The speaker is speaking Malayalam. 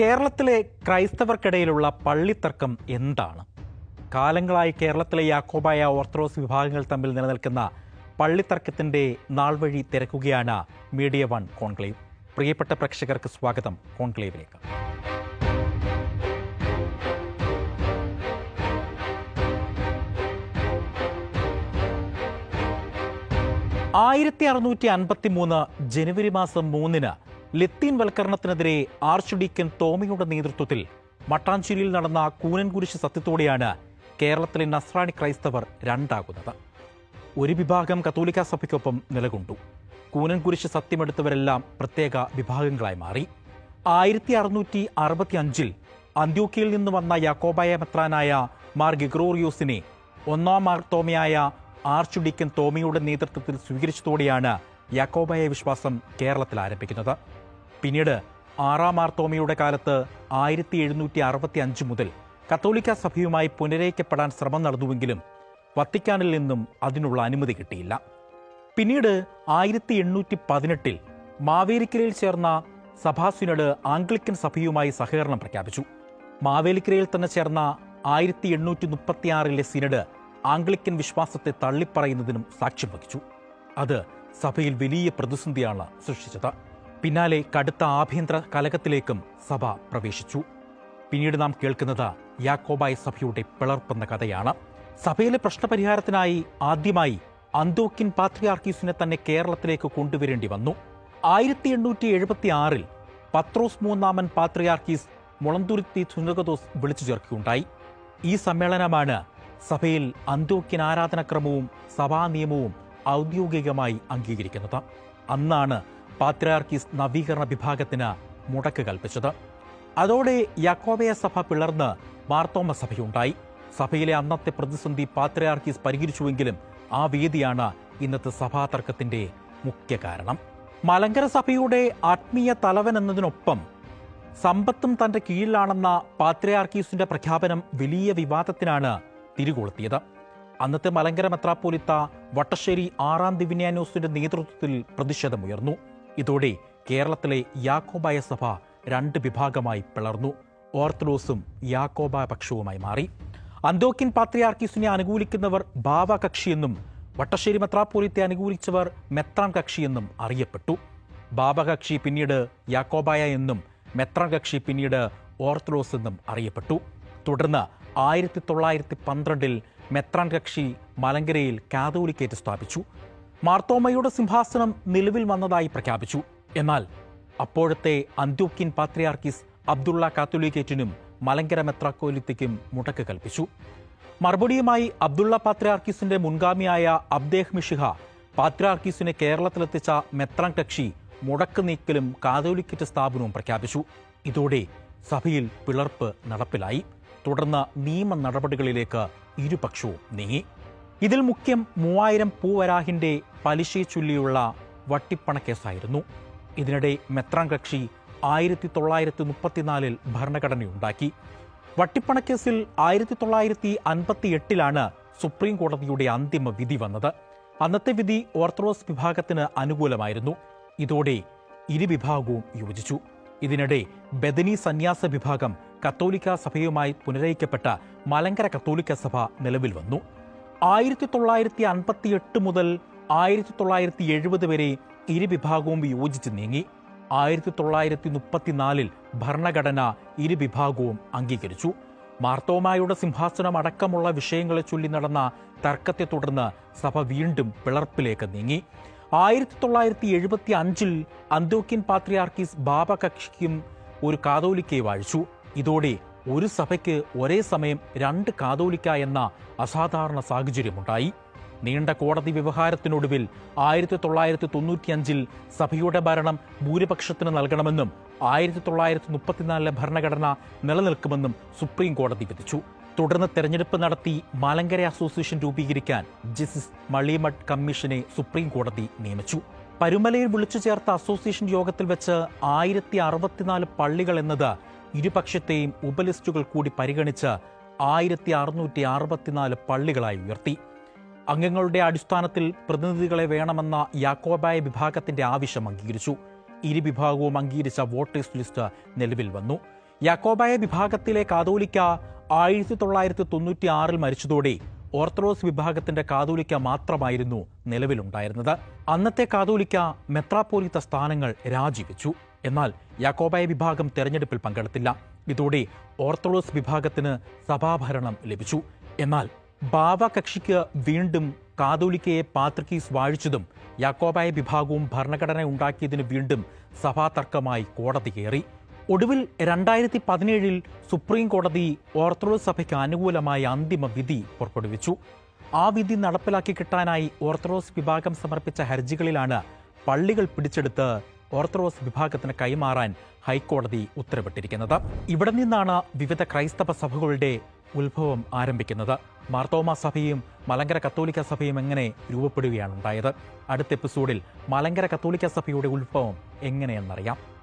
കേരളത്തിലെ ക്രൈസ്തവർക്കിടയിലുള്ള പള്ളിത്തർക്കം എന്താണ്? കാലങ്ങളായി കേരളത്തിലെ യാക്കോബായ ഓർത്തഡോക്സ് വിഭാഗങ്ങൾ തമ്മിൽ നിലനിൽക്കുന്ന പള്ളിത്തർക്കത്തിന്റെ നാൾ വഴി തിരക്കുകയാണ് മീഡിയ വൺ കോൺക്ലേവ്. പ്രിയപ്പെട്ട പ്രേക്ഷകർക്ക് സ്വാഗതം കോൺക്ലേവിലേക്ക്. ആയിരത്തി അറുന്നൂറ്റി അൻപത്തി മൂന്ന് ജനുവരി മാസം മൂന്നിന് ലത്തീൻ വൽക്കരണത്തിനെതിരെ ആർച്ച് ഡീക്കൻ തോമയുടെ നേതൃത്വത്തിൽ മട്ടാഞ്ചേരിയിൽ നടന്ന കൂനൻകുരിശ് സത്യത്തോടെയാണ് കേരളത്തിലെ നസ്രാണി ക്രൈസ്തവർ രണ്ടാകുന്നത്. ഒരു വിഭാഗം കത്തോലിക്ക സഭയ്ക്കൊപ്പം നിലകൊണ്ടു. കൂനൻകുരിശ് സത്യമെടുത്തവരെല്ലാം പ്രത്യേക വിഭാഗങ്ങളായി മാറി. ആയിരത്തി അറുന്നൂറ്റി അറുപത്തി അഞ്ചിൽ അന്ത്യോക്കിയിൽ നിന്ന് വന്ന യാക്കോബായ മെത്രാനായ മാർ ഗിഗ്രോറിയോസിനെ ഒന്നാം മാർ തോമയായ ആർച്ച് ഡീക്കൻ തോമയുടെ നേതൃത്വത്തിൽ സ്വീകരിച്ചതോടെയാണ് യാക്കോബായ വിശ്വാസം കേരളത്തിൽ ആരംഭിക്കുന്നത്. പിന്നീട് ആറാം മാർ തോമയുടെ കാലത്ത് ആയിരത്തി എഴുന്നൂറ്റി അറുപത്തി അഞ്ച് മുതൽ കത്തോലിക്ക സഭയുമായി പുനരയിക്കപ്പെടാൻ ശ്രമം നടന്നുവെങ്കിലും വത്തിക്കാനിൽ നിന്നും അതിനുള്ള അനുമതി കിട്ടിയില്ല. പിന്നീട് ആയിരത്തി എണ്ണൂറ്റി പതിനെട്ടിൽ മാവേലിക്കരയിൽ ചേർന്ന സഭാസിനഡ് ആംഗ്ലിക്കൻ സഭയുമായി സഹകരണം പ്രഖ്യാപിച്ചു. മാവേലിക്കരയിൽ തന്നെ ചേർന്ന ആയിരത്തി എണ്ണൂറ്റി മുപ്പത്തിയാറിലെ സിനഡ് ആംഗ്ലിക്കൻ വിശ്വാസത്തെ തള്ളിപ്പറയുന്നതിനും സാക്ഷ്യം വഹിച്ചു. അത് സഭയിൽ വലിയ പ്രതിസന്ധിയാണ് സൃഷ്ടിച്ചത്. പിന്നാലെ കടുത്ത ആഭ്യന്തര കലകത്തിലേക്കും സഭ പ്രവേശിച്ചു. പിന്നീട് നാം കേൾക്കുന്നത് യാക്കോബായ സഭയുടെ പിളർപ്പെന്ന കഥയാണ്. സഭയിലെ പ്രശ്നപരിഹാരത്തിനായി ആദ്യമായി അന്തോക്കിൻ പാത്രിയാർക്കീസിനെ തന്നെ കേരളത്തിലേക്ക് കൊണ്ടുവരേണ്ടി വന്നു. ആയിരത്തി എണ്ണൂറ്റി എഴുപത്തി ആറിൽ പത്രോസ് മൂന്നാമൻ പാത്രിയാർക്കീസ് മുളന്തുരുത്തി സുനകദോസ് വിളിച്ചു ചേർക്കുകയുണ്ടായി. ഈ സമ്മേളനമാണ് സഭയിൽ അന്തോക്കിൻ ആരാധനക്രമവും സഭാ നിയമവും ഔദ്യോഗികമായി അംഗീകരിക്കുന്നത്. അന്നാണ് പാത്രിയാർക്കീസ് നവീകരണ വിഭാഗത്തിന് മുടക്ക് കൽപ്പിച്ചത്. അതോടെ യാക്കോബയ സഭ പിളർന്ന് മാർത്തോമ സഭയുണ്ടായി. സഭയിലെ അന്നത്തെ പ്രതിസന്ധി പാത്രിയാർക്കീസ് പരിഹരിച്ചുവെങ്കിലും ആ വേദിയാണ് ഇന്നത്തെ സഭാ തർക്കത്തിന്റെ മുഖ്യ കാരണം. മലങ്കര സഭയുടെ ആത്മീയ തലവൻ എന്നതിനൊപ്പം സമ്പത്തും തന്റെ കീഴിലാണെന്ന പാത്രയാർക്കീസിന്റെ പ്രഖ്യാപനം വലിയ വിവാദത്തിനാണ് തിരികൊളുത്തിയത്. അന്നത്തെ മലങ്കര മെത്രാപ്പോലിത്ത വട്ടശ്ശേരി ആറാം ദിവിന്യാനോസിന്റെ നേതൃത്വത്തിൽ പ്രതിഷേധമുയർന്നു. ഇതോടെ കേരളത്തിലെ യാക്കോബായ സഭ രണ്ട് വിഭാഗമായി പിളർന്നു. ഓർത്തഡോക്സും യാക്കോബായ പക്ഷവുമായി മാറി. അന്തോക്കിൻ പാത്രിയാർക്കീസിനെ അനുകൂലിക്കുന്നവർ ബാവ കക്ഷിയെന്നും വട്ടശ്ശേരി മെത്രാപ്പോലിത്തെ അനുകൂലിച്ചവർ മെത്രാൻ കക്ഷിയെന്നും അറിയപ്പെട്ടു. ബാബ കക്ഷി പിന്നീട് യാക്കോബായ എന്നും മെത്രാൻ കക്ഷി പിന്നീട് ഓർത്തഡോക്സ് എന്നും അറിയപ്പെട്ടു. തുടർന്ന് ആയിരത്തി തൊള്ളായിരത്തി പന്ത്രണ്ടിൽ മെത്രാൻ കക്ഷി മലങ്കരയിൽ കാതോലിക്കേറ്റ് സ്ഥാപിച്ചു. മാർത്തോമയുടെ സിംഹാസനം നിലവിൽ വന്നതായി പ്രഖ്യാപിച്ചു. എന്നാൽ അപ്പോഴത്തെ അന്ത്യോക്കിൻ പാത്രിയാർക്കിസ് അബ്ദുള്ള കാത്തുലിക്കേറ്റിനും മലങ്കര മെത്രാക്കോലിത്തയ്ക്കും മുടക്ക് കൽപ്പിച്ചു. മറുപടിയുമായി അബ്ദുള്ള പാത്രിയാർക്കീസിന്റെ മുൻഗാമിയായ അബ്ദേഹ് മിഷിഹ പാത്രിയാർക്കിസിനെ കേരളത്തിലെത്തിച്ച മെത്രാൻ കക്ഷി മുടക്ക് നീക്കലും കാതോലിക്കറ്റ് സ്ഥാപനവും പ്രഖ്യാപിച്ചു. ഇതോടെ സഭയിൽ പിളർപ്പ് നടപ്പിലായി. തുടർന്ന് നിയമ നടപടികളിലേക്ക് ഇരുപക്ഷവും നീങ്ങി. ഇതിൽ മുഖ്യം മൂവായിരം പൂവരാഹിന്റെ പലിശയെ ചൊല്ലിയുള്ള വട്ടിപ്പണക്കേസായിരുന്നു. ഇതിനിടെ മെത്രാൻ കക്ഷി ആയിരത്തി തൊള്ളായിരത്തി മുപ്പത്തിനാലിൽ ഭരണഘടനയുണ്ടാക്കി. വട്ടിപ്പണക്കേസിൽ ആയിരത്തി തൊള്ളായിരത്തി അൻപത്തി എട്ടിലാണ് സുപ്രീം കോടതിയുടെ അന്തിമ വിധി വന്നത്. അന്നത്തെ വിധി ഓർത്തഡോക്സ് വിഭാഗത്തിന് അനുകൂലമായിരുന്നു. ഇതോടെ ഇരുവിഭാഗവും യോജിച്ചു. ഇതിനിടെ ബദനി സന്യാസ വിഭാഗം കത്തോലിക്ക സഭയുമായി പുനരയിക്കപ്പെട്ട മലങ്കര കത്തോലിക്ക സഭ നിലവിൽ വന്നു. ആയിരത്തി തൊള്ളായിരത്തി അൻപത്തി എട്ട് മുതൽ ആയിരത്തി തൊള്ളായിരത്തി എഴുപത് വരെ ഇരുവിഭാഗവും യോജിച്ച് നീങ്ങി. ആയിരത്തി തൊള്ളായിരത്തി മുപ്പത്തിനാലിൽ ഭരണഘടന ഇരുവിഭാഗവും അംഗീകരിച്ചു. മാർത്തോമായുടെ സിംഹാസനം അടക്കമുള്ള വിഷയങ്ങളെ ചൊല്ലി നടന്ന തർക്കത്തെ തുടർന്ന് സഭ വീണ്ടും പിളർപ്പിലേക്ക് നീങ്ങി. ആയിരത്തി തൊള്ളായിരത്തി എഴുപത്തി അഞ്ചിൽ അന്തോക്യൻ പാത്രിയാർക്കീസ് ബാബ കക്ഷിക്കും ഒരു കാതോലിക്കയെ വാഴിച്ചു. ഇതോടെ ഒരു സഭയ്ക്ക് ഒരേ സമയം രണ്ട് കാതോലിക്ക എന്ന അസാധാരണ സാഹചര്യമുണ്ടായി. നീണ്ട കോടതി വ്യവഹാരത്തിനൊടുവിൽ ആയിരത്തി തൊള്ളായിരത്തി തൊണ്ണൂറ്റിയഞ്ചിൽ സഭയുടെ ഭരണം ഭൂരിപക്ഷത്തിന് നൽകണമെന്നും ആയിരത്തി തൊള്ളായിരത്തി മുപ്പത്തിനാലിലെ ഭരണഘടന നിലനിൽക്കുമെന്നും സുപ്രീം കോടതി വിധിച്ചു. തുടർന്ന് തെരഞ്ഞെടുപ്പ് നടത്തി മലങ്കര അസോസിയേഷൻ രൂപീകരിക്കാൻ ജസ്റ്റിസ് മളിമഠ് കമ്മീഷനെ സുപ്രീം കോടതി നിയമിച്ചു. പരുമലയിൽ വിളിച്ചു ചേർത്ത അസോസിയേഷൻ യോഗത്തിൽ വെച്ച് ആയിരത്തി അറുപത്തിനാല് പള്ളികൾ എന്നത് ഇരുപക്ഷത്തെയും ഉപലിസ്റ്റുകൾ കൂടി പരിഗണിച്ച് ആയിരത്തി അറുന്നൂറ്റി അറുപത്തിനാല് പള്ളികളായി ഉയർത്തി. അംഗങ്ങളുടെ അടിസ്ഥാനത്തിൽ പ്രതിനിധികളെ വേണമെന്ന യാക്കോബായ വിഭാഗത്തിന്റെ ആവശ്യം അംഗീകരിച്ചു. ഇരു വിഭാഗവും അംഗീകരിച്ച വോട്ടേഴ്സ് ലിസ്റ്റ് നിലവിൽ വന്നു. യാക്കോബായ വിഭാഗത്തിലെ കാതോലിക്ക ആയിരത്തി തൊള്ളായിരത്തി തൊണ്ണൂറ്റി ആറിൽ മരിച്ചതോടെ ഓർത്തഡോക്സ് വിഭാഗത്തിന്റെ കാതോലിക്ക മാത്രമായിരുന്നു നിലവിലുണ്ടായിരുന്നത്. അന്നത്തെ കാതോലിക്ക മെത്രാപ്പോലിത്ത സ്ഥാനങ്ങൾ രാജിവെച്ചു. എന്നാൽ യാക്കോബായ വിഭാഗം തെരഞ്ഞെടുപ്പിൽ പങ്കെടുത്തില്ല. ഇതോടെ ഓർത്തഡോക്സ് വിഭാഗത്തിന് സഭാഭരണം ലഭിച്ചു. എന്നാൽ ബാവ കക്ഷിക്ക് വീണ്ടും കാതോലിക്കയെ പാത്രിക്കീസ് വാഴിച്ചതും യാക്കോബായ വിഭാഗവും ഭരണഘടന ഉണ്ടാക്കിയതിന് വീണ്ടും സഭാതർക്കമായി കോടതി കയറി. ഒടുവിൽ രണ്ടായിരത്തി പതിനേഴിൽ സുപ്രീം കോടതി ഓർത്തഡോക്സ് സഭയ്ക്ക് അനുകൂലമായ അന്തിമ വിധി പുറപ്പെടുവിച്ചു. ആ വിധി നടപ്പിലാക്കി കിട്ടാനായി ഓർത്തഡോക്സ് വിഭാഗം സമർപ്പിച്ച ഹർജികളിലാണ് പള്ളികൾ പിടിച്ചെടുത്ത് ഓർത്തഡോക്സ് വിഭാഗത്തിന് കൈമാറാൻ ഹൈക്കോടതി ഉത്തരവിട്ടിരിക്കുന്നത്. ഇവിടെ നിന്നാണ് വിവിധ ക്രൈസ്തവ സഭകളുടെ ഉത്ഭവം ആരംഭിക്കുന്നത്. മാർത്തോമ സഭയും മലങ്കര കത്തോലിക്ക സഭയും എങ്ങനെ രൂപപ്പെടുകയാണ് ഉണ്ടായത്? അടുത്ത എപ്പിസോഡിൽ മലങ്കര കത്തോലിക്ക സഭയുടെ ഉത്ഭവം എങ്ങനെയെന്നറിയാം.